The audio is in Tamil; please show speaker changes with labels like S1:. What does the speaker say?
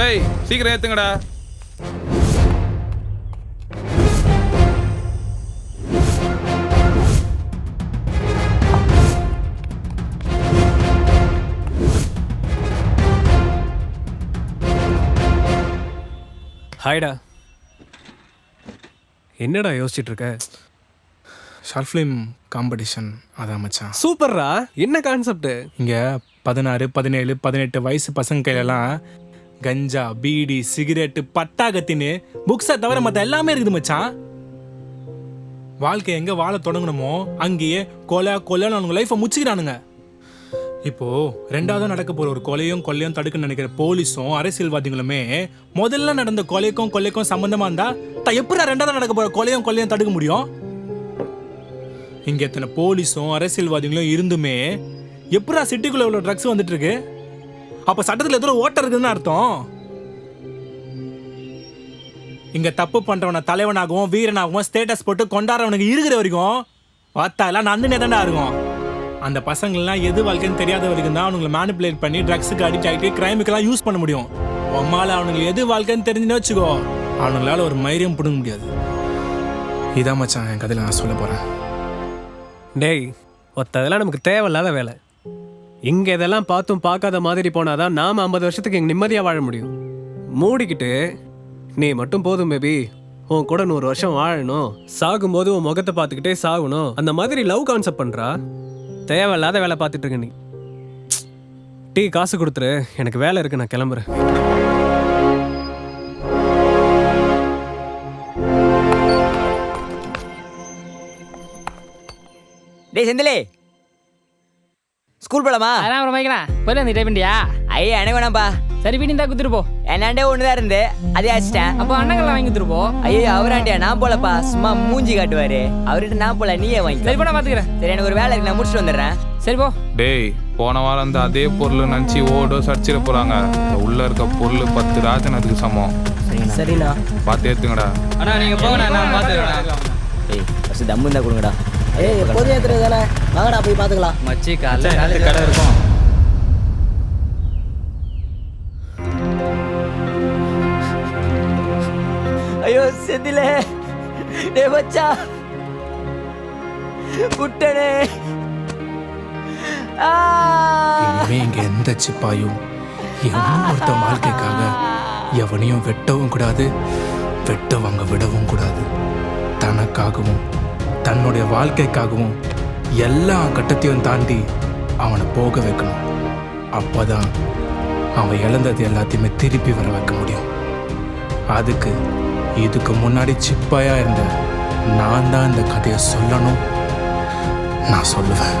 S1: ஏய் சீக்கிரம் ஏத்துங்கடா.
S2: ஹாய்டா. என்னடா யோசிச்சுட்டு இருக்க
S3: ஷார்ட் ஃபிலிம் காம்படிஷன் அதான் மச்சான்.
S2: சூப்பர்ரா. என்ன கான்செப்ட்
S3: இங்கே பதினாறு பதினேழு பதினெட்டு வயசு பசங்க கையிலலாம் கஞ்சா பீடி சிகரெட்டு பட்டாகத்தின்னு புக்ஸை தவிர மற்ற எல்லாமே இருக்குது மச்சான். வாழ்க்கை எங்கே வாழ தொடங்கணுமோ அங்கேயே கொலை கொலைன்னு அவங்க லைஃப்பை முச்சிக்கிறானுங்க. இப்போ ரெண்டாவது நடக்க போகிற ஒரு கொலையும் கொள்ளையும் தடுக்க நினைக்கிற போலீஸும் அரசியல்வாதிகளுமே முதல்ல நடந்த கொலைக்கும் கொள்ளைக்கும் சம்மந்தமாக இருந்தால் தான் எப்படி ரெண்டாவது நடக்க போகிற கொலையும் கொள்ளையும் தடுக்க முடியும்? இங்கே எத்தனை போலீஸும் அரசியல்வாதிகளும் இருந்துமே எப்படா சிட்டிக்குள்ளே இவ்வளோ ட்ரக்ஸ் வந்துட்டு இருக்கு? அப்ப சட்டத்துல எதிர ஓட்ட இருக்குதுன்னு அர்த்தம். இங்க தப்பு பண்றவனை தலைவனாகவும் வீரனாகவும் ஸ்டேட்டஸ் போட்டு கொண்டாடுறவனுக்கு இருக்கிற வரைக்கும் பார்த்தா எல்லாம் நந்துனே தான்டா இருக்கும். அந்த பசங்கள்லாம் எது வாழ்க்கைன்னு தெரியாத வரைக்கும் தான் அவனுங்களை மேனிப்புலேட் பண்ணி ட்ரக்ஸுக்கு அடிக்ட் ஆகிட்டு கிரைமுக்கெல்லாம் யூஸ் பண்ண முடியும். உம்மால அவனுக்கு எது வாழ்க்கைன்னு தெரிஞ்சுன்னு வச்சுக்கோ அவனுங்களால ஒரு மைரியம் பிடுங்க முடியாது. இதான் மச்சான் என் கதையில நான் சொல்ல போறேன்.
S2: டேய் ஒத்ததெல்லாம் நமக்கு தேவையில்லாத வேலை. இங்க இதெல்லாம் பார்த்தும் பார்க்காத மாதிரி போனாதான் நாம ஐம்பது வருஷத்துக்கு இங்க நிம்மதியா வாழ முடியும். மூடிக்கிட்டு நீ மட்டும் போதும் பேபி உன் கூட நூறு வருஷம் வாழணும். சாகும்போது உன் முகத்தை பார்த்துக்கிட்டே சாகணும். அந்த மாதிரி லவ் கான்செப்ட் பண்றா? தேவையில்லாத வேலை பார்த்துட்டு இருக்க நீ. டீ காசு கொடுத்துரு. எனக்கு வேலை இருக்கு நான் கிளம்புறேன்.
S4: டேய் செந்திலே. ஸ்கூல் போலாமா?
S5: அதெல்லாம் அப்புறம் வைக்கலாம் போயில அந்த டைப்பிண்டியா
S4: ஐயா எனக்கு வேணாம்ப்பா
S5: சரி வீட்டு தான் குத்துட்டு போ.
S4: என்னாண்டே ஒண்ணுதான் இருந்து? அதே அடிச்சிட்டேன்.
S5: அப்போ அண்ணங்கள்லாம் வாங்கி குத்துட்டு போ.
S4: ஐயோ அவராண்டியா நான் போலப்பா. சும்மா மூஞ்சி காட்டுவாரு. அவர்கிட்ட நான் போல நீயே வாங்கி
S5: சரி போ நான் பாத்துக்கிறேன்.
S4: சரி எனக்கு ஒரு வேலை இருக்கு நான் முடிச்சுட்டு வந்துடுறேன்.
S5: சரி போ.
S1: டேய் போன வாரம் அந்த அதே பொருள் நினச்சி ஓடோ சடிச்சிட போறாங்க. இந்த உள்ள இருக்க பொருள் பத்து ராஜனத்துக்கு சமம்.
S4: சரிண்ணா.
S1: பார்த்து ஏத்துங்கடா.
S5: அண்ணா நீங்க போங்க நான் பாத்துக்கிறேன்.
S4: ஏய் ஃபஸ்ட்டு தம்மு இருந்தா கொடுங்கடா.
S6: ஏய் எப்போதும் ஏத்துறது தானே வாங்கடா போய் பார்த்துக்கலாம்
S5: மச்சி காலைல காலேஜ் கடை இருக்கும்
S4: ஐயோ செந்திலே. டே மச்சா. புட்டனே ஆ!
S3: இனிமே இங்க எந்த சிப்பாயும் எவனும் ஒருத்தன் வாழ்க்கைக்காக எவனையும் வெட்டவும் கூடாது வெட்ட வாங்க விடவும் கூடாது. தனக்காகவும் தன்னுடைய வாழ்க்கைக்காகவும் எல்லா கட்டத்தையும் தாண்டி அவனை போக வைக்கணும். அப்பதான் அவன் இழந்தது எல்லாத்தையுமே திருப்பி வர வைக்க முடியும். அதுக்கு இதுக்கு முன்னாடி சிப்பாயா இருந்த நான் தான் இந்த கதையை சொல்லணும். நான் சொல்லுவேன்.